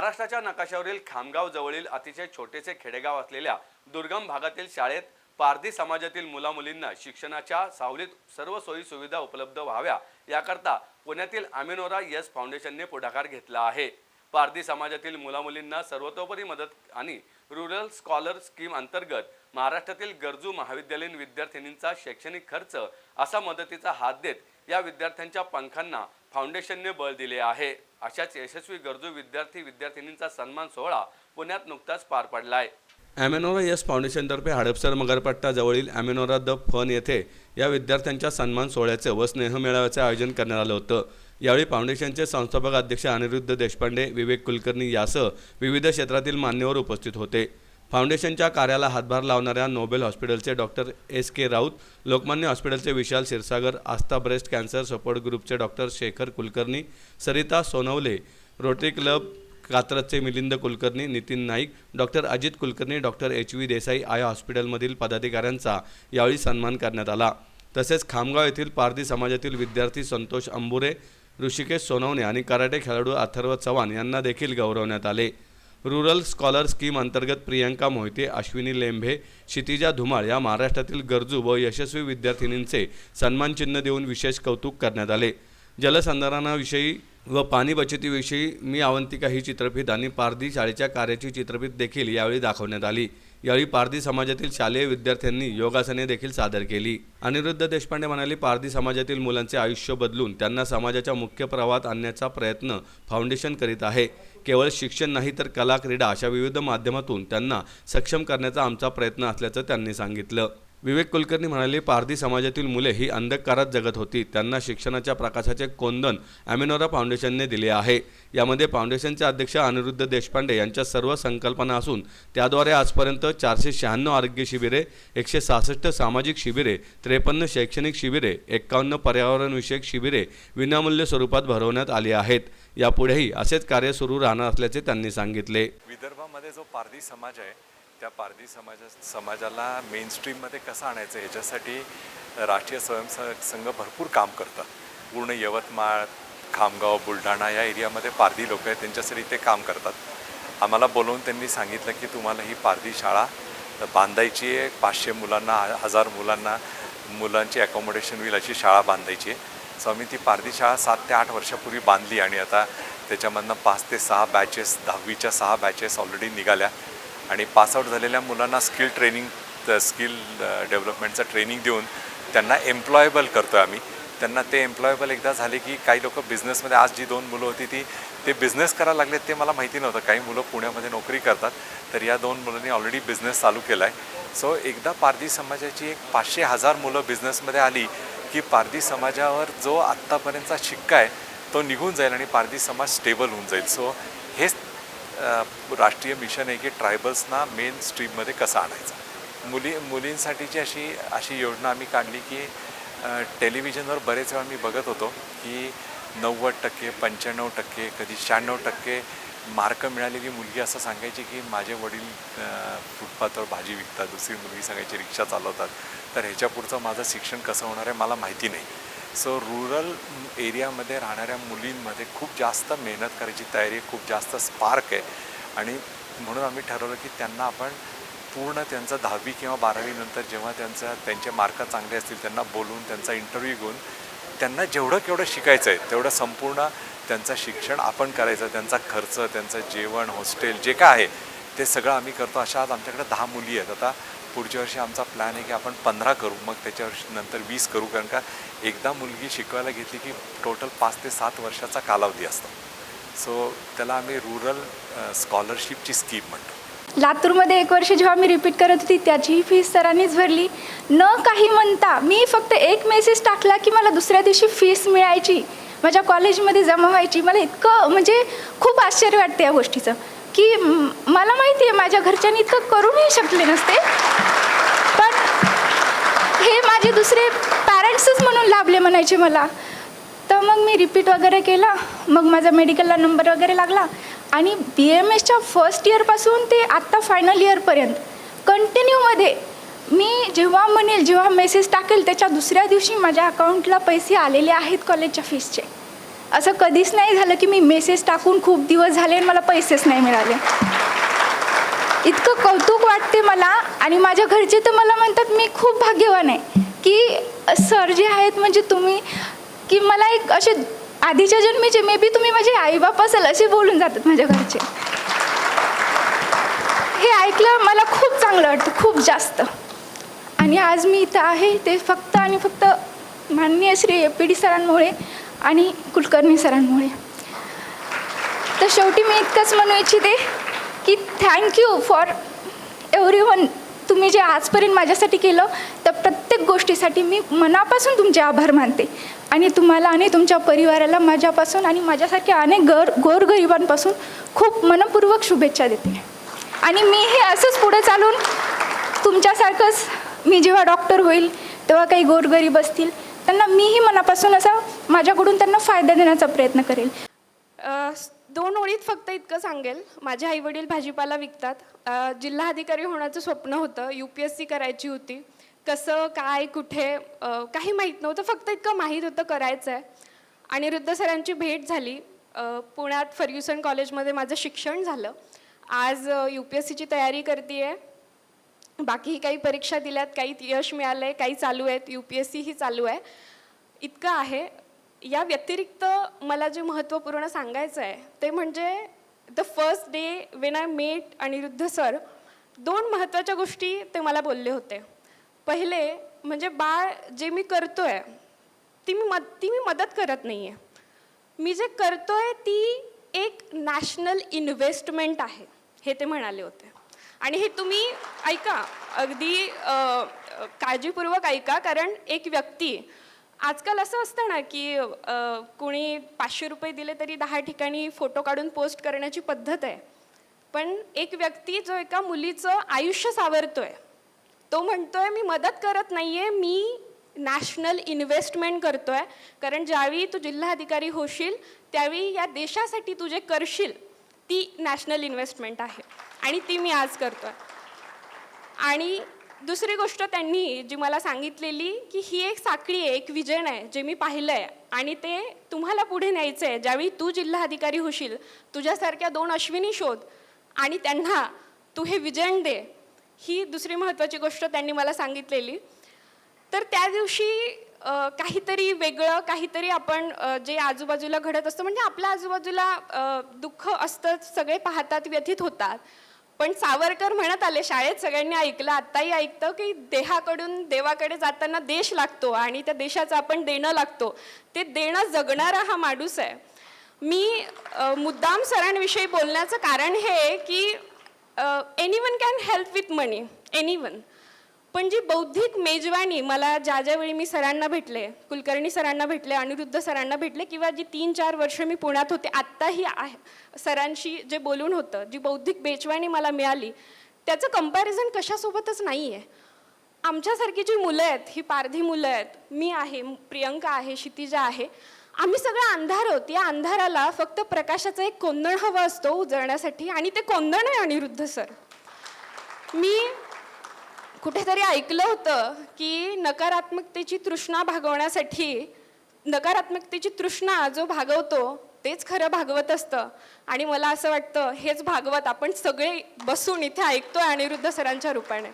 महाराष्ट्राच्या नकाशावरील खामगाव जवळील अतिशय छोटेसे खेडेगाव असलेल्या दुर्गम भागातील शाळेत पारधी समाजातील मुलामुलींना शिक्षणाच्या सावलीत सर्व सोयी सुविधा उपलब्ध व्हाव्या याकरता पुण्यातील आमिनोरा यस फाउंडेशनने पुढाकार घेतला आहे. पारधी समाजातील मुलामुलींना सर्वतोपरी मदत आणि रुरल स्कॉलर स्कीम अंतर्गत महाराष्ट्रातील गरजू महाविद्यालयीन विद्यार्थिनींचा शैक्षणिक खर्च असा मदतीचा हात देत या विद्यार्थ्यांच्या पंखांना फाउंडेशनने बळ दिले आहे. अशाच यशस्वी गरजू विद्यार्थी विद्यार्थिनींचा सन्मान सोहळा पुण्यात नुकताच पार पडला आहे ॲमेनोरा यस फाउंडेशनतर्फे हडपसर मगरपट्टा जवळील ॲमेनोरा द फन येथे या विद्यार्थ्यांच्या सन्मान सोहळ्याचे व स्नेह स्नेहमेळाव्याचे आयोजन करण्यात आलं होतं. यावेळी फाउंडेशनचे संस्थापक अध्यक्ष अनिरुद्ध देशपांडे विवेक कुलकर्णी यासह विविध क्षेत्रातील मान्यवर उपस्थित होते. फाउंडेशनच्या कार्याला हातभार लावणाऱ्या नोबेल हॉस्पिटलचे doctor S K Raut Lokmanya हॉस्पिटलचे Vishal Kshirsagar Aastha breast cancer support ग्रुपचे doctor Shekhar Kulkarni Sarita Sonawale Rotary club कात्रजचे Milind Kulkarni Nitin Naik doctor Ajit Kulkarni doctor H V Desai आया हॉस्पिटलमधील पदाधिकाऱ्यांचा यावेळी सन्मान करण्यात आला. तसेच खामगाव येथील पारधी समाजातील विद्यार्थी संतोष अंबुरे ऋषिकेश सोनवणे आणि कराटे खेळाडू अथर्व चव्हाण यांना देखील गौरवण्यात आले. रुरल स्कॉलर स्कीम अंतर्गत प्रियंका मोहिते अश्विनी लेंभे क्षितिजा धुमाळ या महाराष्ट्रातील गरजू व यशस्वी विद्यार्थिनींचे सन्मानचिन्ह देऊन विशेष कौतुक करण्यात आले. जलसंधारणाविषयी व पाणी बचतीविषयी मी अवंतिका ही चित्रफित आणि पारधी शाळेच्या कार्याची चित्रफित देखील यावेळी दाखवण्यात आली. यावेळी पारधी समाजातील शालेय विद्यार्थ्यांनी योगासने देखील सादर केली. अनिरुद्ध देशपांडे म्हणाले पारधी समाजातील मुलांचे आयुष्य बदलून त्यांना समाजाच्या मुख्य प्रवाहात आणण्याचा प्रयत्न फाउंडेशन करीत आहे. केवळ शिक्षण नाही तर कला क्रीडा अशा विविध माध्यमातून त्यांना सक्षम करण्याचा आमचा प्रयत्न असल्याचं त्यांनी सांगितलं. विवेक कुलकर्णी म्हणाले पारधी समाजातील मुले ही अंधकारात जगत होती. त्यांना शिक्षणाच्या प्रकाशाचे कोंदन ॲमिनोरा फाउंडेशनने दिले आहे. यामध्ये फाउंडेशनचे अध्यक्ष अनिरुद्ध देशपांडे यांच्या सर्व संकल्पना असून त्याद्वारे आजपर्यंत चारशे शहाण्णव आरोग्य शिबिरे एकशे सहासष्ट सामाजिक शिबिरे त्रेपन्न शैक्षणिक शिबिरे एक्कावन्न पर्यावरणविषयक शिबिरे विनामूल्य स्वरूपात भरवण्यात आली आहेत. यापुढेही असेच कार्य सुरू राहणार असल्याचे त्यांनी सांगितले. विदर्भामध्ये जो पारधी समाज आहे त्या पारधी समाजा समाजाला मेन स्ट्रीममध्ये कसं आणायचं? ह्याच्यासाठी राष्ट्रीय स्वयंसेवक संघ भरपूर काम करतात. पूर्ण यवतमाळ खामगाव बुलढाणा या एरियामध्ये पारधी लोक आहेत त्यांच्यासाठी ते काम करतात. आम्हाला बोलवून त्यांनी सांगितलं की तुम्हाला ही पारधी शाळा बांधायची आहे. पाचशे मुलांना हजार मुलांना मुलांची अकोमोडेशन होईल अशी शाळा बांधायची आहे. सो आम्ही ती पारधी शाळा सात ते आठ वर्षापूर्वी बांधली आणि आता त्याच्यामधनं पाच ते सहा बॅचेस दहावीच्या सहा बॅचेस ऑलरेडी निघाल्या. आणि पासआउट झालेल्या मुलांना स्किल ट्रेनिंग स्किल डेव्हलपमेंटचं ट्रेनिंग देऊन त्यांना एम्प्लॉयबल करतो आहे आम्ही. त्यांना ते एम्प्लॉयबल एकदा झाले की काही लोक बिझनेसमध्ये आज जी दोन मुलं होती ती ते बिझनेस करायला लागलेत ते मला माहिती नव्हतं. काही मुलं पुण्यामध्ये नोकरी करतात तर या दोन मुलांनी ऑलरेडी बिझनेस चालू केला आहे सो एकदा पारधी समाजाची एक पाचशे हजार मुलं बिझनेसमध्ये आली की पारधी समाजावर जो आत्तापर्यंतचा शिक्का आहे तो निघून जाईल आणि पारधी समाज स्टेबल होऊन जाईल. सो हेच राष्ट्रीय मिशन आहे की ट्रायबल्सना मेन स्ट्रीममध्ये कसं आणायचं? मुली मुलींसाठीची अशी अशी योजना आम्ही काढली की टेलिव्हिजनवर बरेच वेळा मी बघत होतो की नव्वद टक्के पंच्याण्णव टक्के कधी शहाण्णव टक्के मार्क मिळालेली मुलगी असं सांगायची की माझे वडील फुटपाथवर भाजी विकतात दुसरी मुलगी सांगायची रिक्षा चालवतात. तर ह्याच्या पुढचं माझं शिक्षण कसं होणार आहे मला माहिती नाही. सो रुरल एरियामध्ये राहणाऱ्या मुलींमध्ये खूप जास्त मेहनत करायची तयारी खूप जास्त स्पार्क आहे. आणि म्हणून आम्ही ठरवलं की त्यांना आपण पूर्ण त्यांचं दहावी किंवा बारावीनंतर जेव्हा त्यांचा त्यांचे मार्क चांगले असतील त्यांना बोलून त्यांचा इंटरव्ह्यू घेऊन त्यांना जेवढं केवढं शिकायचं आहे तेवढं संपूर्ण त्यांचं शिक्षण आपण करायचं त्यांचा खर्च त्यांचं जेवण हॉस्टेल जे काय आहे ते सगळं आम्ही करतो. अशा आज आमच्याकडे दहा मुली आहेत. आता पुढच्या वर्षी आमचा प्लॅन आहे की आपण पंधरा करू. मग त्याच्या वर्षी नंतर वीस करू. कारण का एकदा मुलगी शिकवायला घेतली की टोटल पाच ते सात वर्षाचा कालावधी असतो. सो त्याला आम्ही रुरल स्कॉलरशिपची स्कीम म्हणतो. लातूरमध्ये एक वर्ष जेव्हा मी रिपीट करत होती त्याचीही फीस सरांनीच भरली. न काही म्हणता मी फक्त एक मेसेज टाकला की मला दुसऱ्या दिवशी फीस मिळायची. माझ्या कॉलेजमध्ये जमा व्हायची. मला इतकं म्हणजे खूप आश्चर्य वाटते या गोष्टीचं. की मला माहिती आहे माझ्या घरच्यांनी इतकं करूनही शकले नसते. पण हे माझे दुसरे पॅरेंट्सच म्हणून लाभले म्हणायचे मला. तर मग मी रिपीट वगैरे केला. मग माझा मेडिकलला नंबर वगैरे लागला. आणि बी एम एसच्या फर्स्ट इयरपासून ते आत्ता फायनल इयरपर्यंत कंटिन्यूमध्ये मी जेव्हा म्हणेल जेव्हा मेसेज टाकेल त्याच्या दुसऱ्या दिवशी माझ्या अकाउंटला पैसे आलेले आहेत कॉलेजच्या फीसचे असं कधीच नाही झालं की मी मेसेज टाकून खूप दिवस झाले आणि मला पैसेच नाही मिळाले. इतकं कौतुक वाटते मला आणि माझ्या घरचे तर मला म्हणतात मी खूप भाग्यवान आहे की सर जे आहेत म्हणजे तुम्ही की मला एक असे आधीच्या जन्मीचे मे बी तुम्ही माझे आईबाप असाल असे बोलून जातात माझ्या घरचे. हे ऐकलं मला खूप चांगलं वाटतं खूप जास्त. आणि आज मी इथं आहे ते फक्त आणि फक्त माननीय श्री ए पी डी सरांमुळे आणि कुलकर्णी सरांमुळे. तर शेवटी मी इतकंच म्हणू इच्छिते की थँक्यू फॉर एव्हरी वन तुम्ही जे आजपर्यंत माझ्यासाठी केलं तर प्रत्येक गोष्टीसाठी मी मनापासून तुमचे आभार मानते. आणि तुम्हाला आणि तुमच्या परिवाराला माझ्यापासून आणि माझ्यासारख्या अनेक गर गोरगरिबांपासून खूप मनपूर्वक शुभेच्छा देते. आणि मी हे असंच पुढे चालून तुमच्यासारखंच मी जेव्हा डॉक्टर होईल तेव्हा काही गोरगरीब असतील त्यांना मीही मनापासून असा माझ्याकडून त्यांना फायदा देण्याचा प्रयत्न करेल. दोन ओळीत फक्त इतकं सांगेल. माझे आईवडील भाजीपाला विकतात. जिल्हा जिल्हाधिकारी होण्याचं स्वप्न होतं. यू पी एस सी करायची होती. कसं काय कुठे काही माहीत नव्हतं. फक्त इतकं माहीत होतं करायचं आहे आणि सरांची भेट झाली. पुण्यात फर्ग्युसन कॉलेजमध्ये माझं शिक्षण झालं. आज यू पी एस सीची तयारी करते आहे बाकीही काही परीक्षा दिल्यात काही यश मिळालं आहे काही चालू आहेत यू पी एस सी ही चालू आहे. इतकं आहे. या व्यतिरिक्त मला जे महत्त्वपूर्ण सांगायचं आहे ते म्हणजे the first day when I met Aniruddha sir दोन महत्त्वाच्या गोष्टी ते मला बोलले होते. पहिले म्हणजे बाळ जे मी करतो आहे ती मी मद ती मी मदत करत नाही आहे मी जे करतो आहे ती एक नॅशनल इन्व्हेस्टमेंट आहे हे ते म्हणाले होते. आणि हे तुम्ही ऐका अगदी काळजीपूर्वक ऐका कारण एक व्यक्ती आजकाल असं असतं ना की कोणी पाचशे रुपये दिले तरी दहा ठिकाणी फोटो काढून पोस्ट करण्याची पद्धत आहे. पण एक व्यक्ती जो एका मुलीचं आयुष्य सावरतोय तो म्हणतोय मी मदत करत नाही आहे मी नॅशनल इन्व्हेस्टमेंट करतो आहे कारण ज्यावेळी तू जिल्हाधिकारी होशील त्यावेळी या देशासाठी तू जे करशील ती नॅशनल इन्व्हेस्टमेंट आहे. आणि ती मी आज करतोय. आणि दुसरी गोष्ट त्यांनी जी मला सांगितलेली की ही एक साखळी आहे एक विजन आहे जे मी पाहिलं आहे आणि ते तुम्हाला पुढे न्यायचं आहे. ज्यावेळी तू जिल्हाधिकारी होशील तुझ्यासारख्या दोन अश्विनी शोध आणि त्यांना तू हे विजन दे ही दुसरी महत्त्वाची गोष्ट त्यांनी मला सांगितलेली. तर त्या दिवशी काहीतरी वेगळं काहीतरी आपण जे आजूबाजूला घडत असतं म्हणजे आपल्या आजूबाजूला दुःख असतं सगळे पाहतात व्यथित होतात. पण सावरकर म्हणत आले शाळेत सगळ्यांनी ऐकलं आत्ताही ऐकतं की देहाकडून देवाकडे जाताना देश लागतो आणि त्या देशाचं आपण देणं लागतो. ते देणं जगणारा हा माणूस आहे. मी मुद्दाम सरांविषयी बोलण्याचं कारण हे आहे की anyone can help with money anyone पण जी बौद्धिक मेजवानी मला ज्या ज्या वेळी मी सरांना भेटले कुलकर्णी सरांना भेटले अनिरुद्ध सरांना भेटले किंवा जी तीन चार वर्ष मी पुण्यात होते आत्ताही आहे सरांशी जे बोलून होतं जी बौद्धिक मेजवानी मला मिळाली त्याचं कंपॅरिझन कशासोबतच नाही आहे आमच्यासारखी जी मुलं आहेत ही पारधी मुलं आहेत मी आहे प्रियंका आहे क्षितिजा आहे आम्ही सगळं अंधार आहोत. या अंधाराला फक्त प्रकाशाचं एक कोंदण हवा असतो उजळण्यासाठी आणि ते कोंदण आहे अनिरुद्ध सर. मी कुठेतरी ऐकलं होतं की नकारात्मकतेची तृष्णा भागवण्यासाठी नकारात्मकतेची तृष्णा जो भागवतो तेच खरं भागवत असतं. आणि मला असं वाटतं हेच भागवत आपण सगळे बसून इथे ऐकतोय अनिरुद्ध सरांच्या रूपाने.